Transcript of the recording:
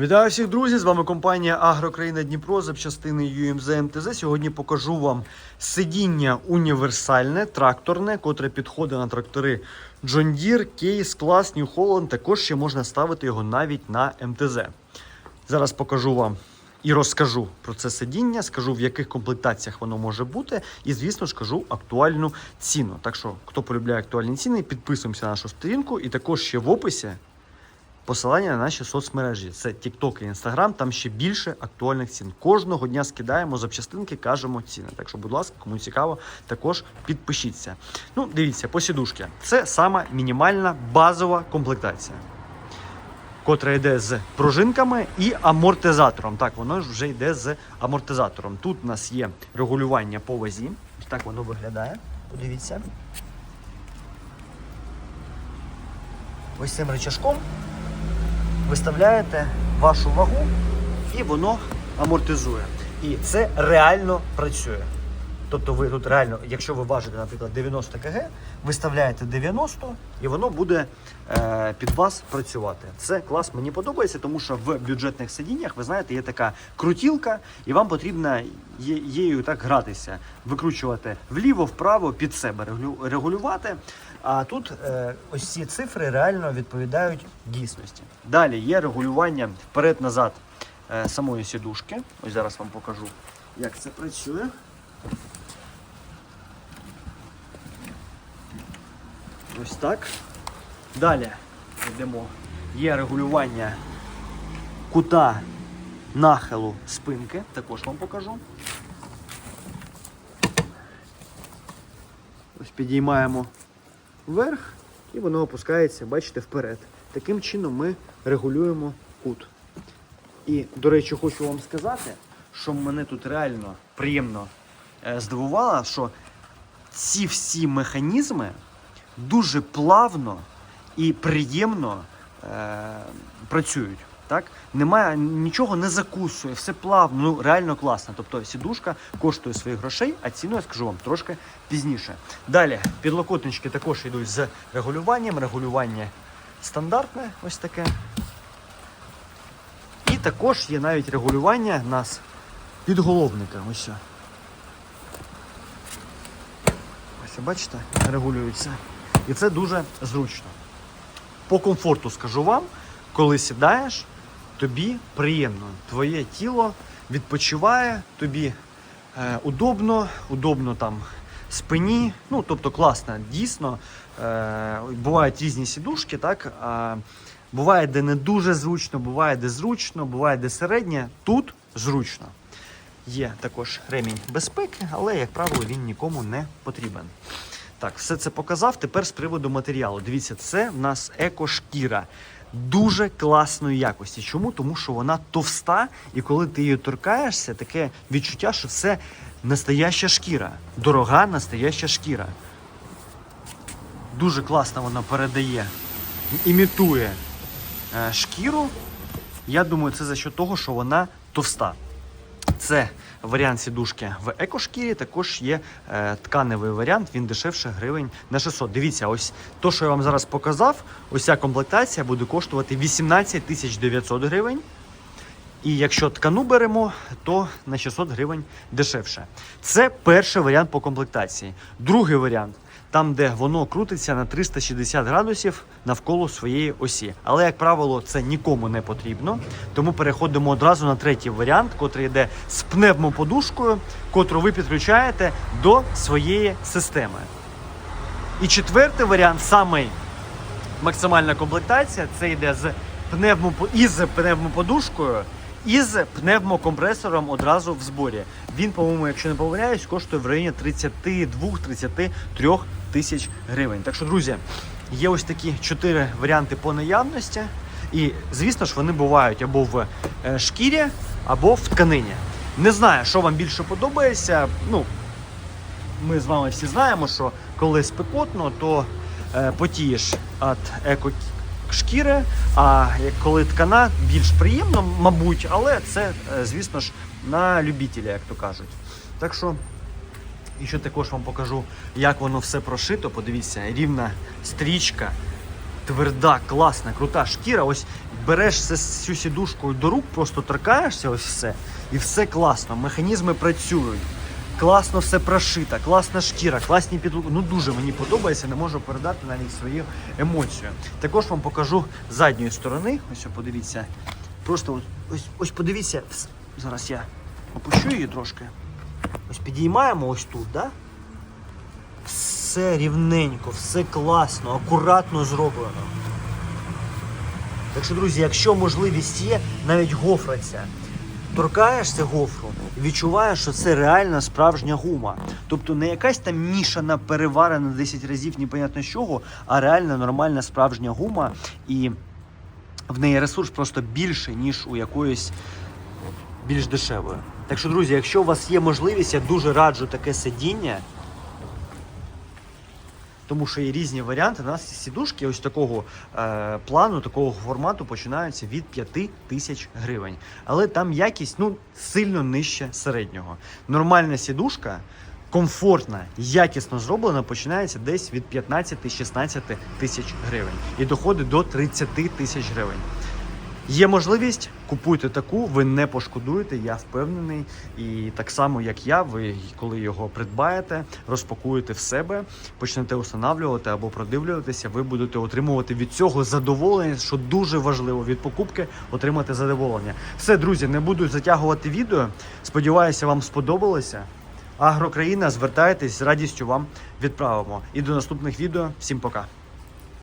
Вітаю всіх друзі! З вами компанія Агрокраїна Дніпро запчастини UMZ МТЗ. Сьогодні покажу вам сидіння універсальне, тракторне, котре підходить на трактори John Deere, Case, Class, New Holland. Також ще можна ставити його навіть на МТЗ. Зараз покажу вам і розкажу про це сидіння, скажу в яких комплектаціях воно може бути, і звісно ж кажу актуальну ціну. Так що, хто полюбляє актуальні ціни, підписуємося на нашу сторінку, і також ще в описі посилання на наші соцмережі. Це TikTok і Instagram, там ще більше актуальних цін. Кожного дня скидаємо запчастинки, кажемо ціни. Так що, будь ласка, кому цікаво, також підпишіться. Ну, дивіться, по сідушки. Це сама мінімальна базова комплектація. Котра йде з пружинками і амортизатором. Так, воно ж вже йде з амортизатором. Тут у нас є регулювання по вазі. Так воно виглядає. Подивіться. Ось цим рычажком виставляєте вашу вагу і воно амортизує. І це реально працює. Тобто ви тут реально, якщо ви важите, наприклад, 90 кг, виставляєте 90 і воно буде е, під вас працювати. Це клас мені подобається, тому що в бюджетних сидіннях, ви знаєте, є така крутілка, і вам потрібно її так гратися, викручувати вліво, вправо, під себе регулювати. А тут е, ось ці цифри реально відповідають дійсності. Далі є регулювання вперед-назад е, самої сідушки. Ось зараз вам покажу, як це працює. Ось так. Далі йдемо. Є регулювання кута нахилу спинки. Також вам покажу. Ось підіймаємо вверх і воно опускається, бачите, вперед. Таким чином ми регулюємо кут. І, до речі, хочу вам сказати, що мене тут реально приємно е, здивувало, що ці всі механізми дуже плавно і приємно е, працюють. Так? Немає нічого не закусує, все плавно, ну реально класно. Тобто сідушка коштує своїх грошей, а ціну я скажу вам трошки пізніше. Далі підлокотнички також йдуть з регулюванням. Регулювання стандартне, ось таке. І також є навіть регулювання нас підголовника. Ось. Ось бачите, регулюється. І це дуже зручно. По комфорту скажу вам, коли сідаєш, тобі приємно. Твоє тіло відпочиває, тобі е, удобно, удобно там спині. Ну, тобто класно, дійсно. Е, бувають різні сідушки, так? А, буває, де не дуже зручно, буває, де зручно, буває, де середнє. Тут зручно. Є також ремінь безпеки, але, як правило, він нікому не потрібен. Так, все це показав. Тепер з приводу матеріалу. Дивіться, це в нас екошкіра. Дуже класної якості. Чому? Тому що вона товста, і коли ти її торкаєшся, таке відчуття, що це настояща шкіра. Дорога настояща шкіра. Дуже класно вона передає, імітує е, шкіру. Я думаю, це за що того, що вона товста. Це варіант сідушки в екошкірі. Також є е, тканевий варіант, він дешевше гривень на 600. Дивіться, ось то, що я вам зараз показав, ось ця комплектація буде коштувати 18 тисяч 900 гривень. І якщо ткану беремо, то на 600 гривень дешевше. Це перший варіант по комплектації. Другий варіант там, де воно крутиться на 360 градусів навколо своєї осі. Але, як правило, це нікому не потрібно. Тому переходимо одразу на третій варіант, котрий йде з пневмоподушкою, котру ви підключаєте до своєї системи. І четвертий варіант, самий максимальна комплектація, це йде з пневмопо... із пневмоподушкою і з пневмокомпресором одразу в зборі. Він, по-моєму, якщо не помиляюсь, коштує в районі 32-33 тисяч гривень. Так що, друзі, є ось такі чотири варіанти по наявності. І, звісно ж, вони бувають або в е, шкірі, або в тканині. Не знаю, що вам більше подобається. Ну, ми з вами всі знаємо, що коли спекотно, то е, потієш від екошкіри, а коли ткана більш приємно, мабуть, але це, е, звісно ж, на любителя, як то кажуть. Так що, і ще також вам покажу, як воно все прошито. Подивіться, рівна стрічка, тверда, класна, крута шкіра. Ось береш цю сідушку до рук, просто торкаєшся, ось все, і все класно. Механізми працюють. Класно все прошито, класна шкіра, класні підлоги. Ну дуже мені подобається, не можу передати навіть свою емоцію. Також вам покажу задньої сторони. Ось подивіться. Просто ось, ось, подивіться. Зараз я опущу її трошки. Ось підіймаємо ось тут, да? Все рівненько, все класно, акуратно зроблено. Так що, друзі, якщо можливість є, навіть гофра ця. Торкаєшся гофру відчуваєш, що це реальна справжня гума. Тобто не якась там мішана, переварена 10 разів, непонятно з чого, а реальна нормальна справжня гума. І в неї ресурс просто більше, ніж у якоїсь більш дешевої. Так що, друзі, якщо у вас є можливість, я дуже раджу таке сидіння. Тому що є різні варіанти. У нас сідушки ось такого е, плану, такого формату починаються від 5 тисяч гривень. Але там якість ну, сильно нижче середнього. Нормальна сідушка, комфортна, якісно зроблена, починається десь від 15-16 тисяч гривень і доходить до 30 тисяч гривень. Є можливість, купуйте таку, ви не пошкодуєте, я впевнений. І так само, як я, ви коли його придбаєте, розпакуєте в себе, почнете встановлювати або продивлюватися, ви будете отримувати від цього задоволення, що дуже важливо від покупки отримати задоволення. Все, друзі, не буду затягувати відео. Сподіваюся, вам сподобалося. Агрокраїна, звертайтесь з радістю вам відправимо. І до наступних відео. Всім пока.